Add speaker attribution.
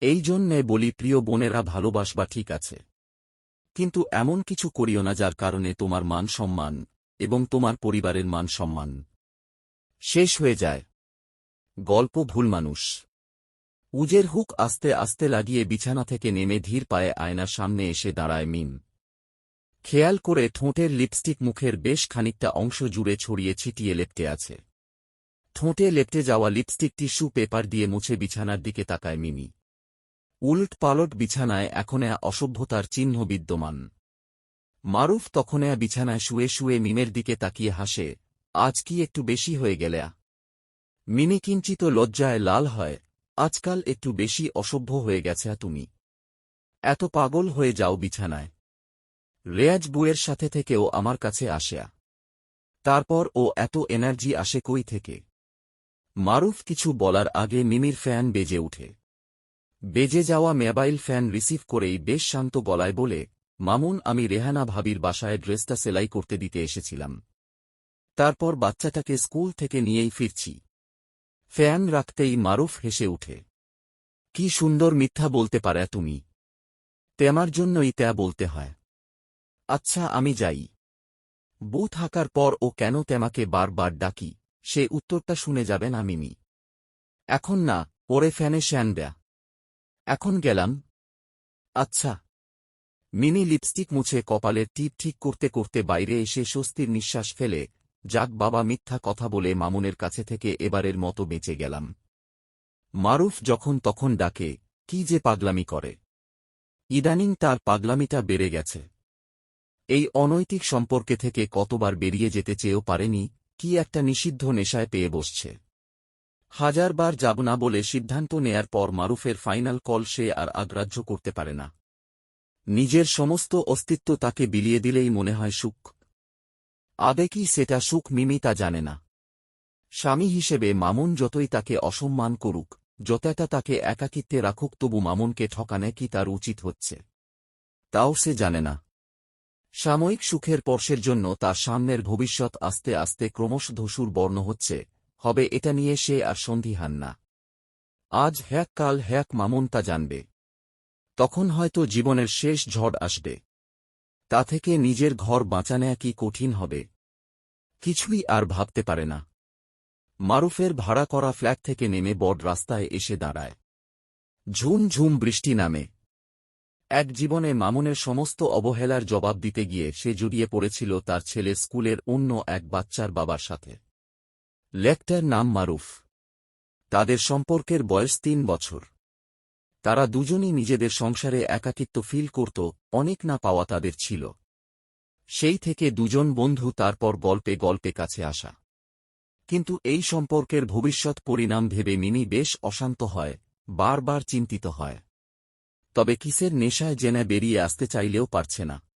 Speaker 1: এই জন্যে বলি, প্রিয় বোনেরা, ভালোবাসবা ঠিক আছে। কিন্তু এমন কিছু করিও না যার কারণে তোমার মান সম্মান এবং তোমার পরিবারের মান সম্মান শেষ হয়ে যায়। গল্প ভুল মানুষ। উজের হুক আস্তে আস্তে লাগিয়ে বিছানা থেকে নেমে ধীর পায়ে আয়নার সামনে এসে দাঁড়ায় মিম। খেয়াল করে ঠোঁটের লিপস্টিক মুখের বেশ খানিকটা অংশ জুড়ে ছড়িয়ে ছিটিয়ে লেপটে আছে। ঠোঁটে লেপটে যাওয়া লিপস্টিক টিস্যু পেপার দিয়ে মুছে বিছানার দিকে তাকায় মিমি। উলট পালট বিছানায় এখনে অসভ্যতার চিহ্ন বিদ্যমান। মারুফ তখনে বিছানায় শুয়ে শুয়ে মিমের দিকে তাকিয়ে হাসে, আজ কি একটু বেশি হয়ে গেলে মিমি কিঞ্চিত লজ্জায় লাল হয়, আজকাল একটু বেশি অসভ্য হয়ে গেছে তুমি। এত পাগল হয়ে যাও বিছানায়। রেয়াজ বুয়ের সাথে থেকেও আমার কাছে আসে তারপর ও এত এনার্জি আসে কই থেকে? মারুফ কিছু বলার আগে মিমির ফ্যান বেজে উঠে। বেজে যাওয়া মোবাইল ফ্যান রিসিভ করেই বেশ শান্ত গলায় বলে, মামুন, আমি রেহানা ভাবির বাসায় ড্রেসটা সেলাই করতে দিতে এসেছিলাম। তারপর বাচ্চাটাকে স্কুল থেকে নিয়েই ফিরছি। ফ্যান রাখতেই মারুফ হেসে উঠে, কি সুন্দর মিথ্যা বলতে পারে তুমি। তেমার জন্যই ত্যা বলতে হয়। আচ্ছা আমি যাই। বউ থাকার পর ও কেন তেমাকে বারবার ডাকি? সে উত্তরটা শুনে যাবেন আমিনি এখন না, পরে ফ্যানে শ্যান দেয়া। এখন গেলাম। আচ্ছা। মিনি লিপস্টিক মুছে কপালের টিপ ঠিক করতে করতে বাইরে এসে স্বস্তির নিঃশ্বাস ফেলে, যাক বাবা, মিথ্যা কথা বলে মামুনের কাছে থেকে এবারের মতো বেঁচে গেলাম। মারুফ যখন তখন ডাকে, কি যে পাগলামি করে। ইদানিং তার পাগলামিটা বেড়ে গেছে। এই অনৈতিক সম্পর্কে থেকে কতবার বেরিয়ে যেতে চেয়েও পারেনি, কি একটা নিষিদ্ধ নেশায় পেয়ে বসছে। হাজারবার যাব না বলে সিদ্ধান্ত নেয়ার পর মারুফের ফাইনাল কল সে আর আগ্রাহ্য করতে পারে না। নিজের সমস্ত অস্তিত্ব তাকে বিলিয়ে দিলেই মনে হয় সুখ। আবে কি সেটা সুখ মিমি তা জানে না। স্বামী হিসেবে মামুন যতই তাকে অসম্মান করুক, যতটা তাকে একাকিত্বে রাখুক তবু মামুনকে ঠকানে কি তার উচিত হচ্ছে? তাও সে জানে না। সাময়িক সুখের পর্শের জন্য তার সামনের ভবিষ্যৎ আস্তে আস্তে ক্রমশ ধসুর বর্ণ হচ্ছে। হবে এটা নিয়ে সে আর সন্ধিহান না। আজ হ্যাক কাল হ্যাক মামুন তা জানবে। তখন হয়তো জীবনের শেষ ঝড় আসবে। তা থেকে নিজের ঘর বাঁচানো কি কঠিন হবে? কিছুই আর ভাবতে পারে না। মারুফের ভাড়া করা ফ্ল্যাট থেকে নেমে বড রাস্তায় এসে দাঁড়ায়। ঝুম ঝুম বৃষ্টি নামে। এক জীবনে মামুনের সমস্ত অবহেলার জবাব দিতে গিয়ে সে জড়িয়ে পড়েছিল তার ছেলে স্কুলের অন্য এক বাচ্চার বাবার সাথে। লেকটার নাম মারুফ। তাদের সম্পর্কের বয়স তিন বছর। তারা দুজনই নিজেদের সংসারে একাকিত্ব ফিল করত, অনেক না পাওয়া তাদের ছিল। সেই থেকে দুজন বন্ধু তারপর গল্পে গল্পে কাছে আসা। কিন্তু এই সম্পর্কের ভবিষ্যৎ পরিণাম ভেবে মিনি বেশ অশান্ত হয়, বারবার চিন্তিত হয়। তবে কিসের নেশায় জেনে বেরিয়ে আসতে চাইলেও পারছে না।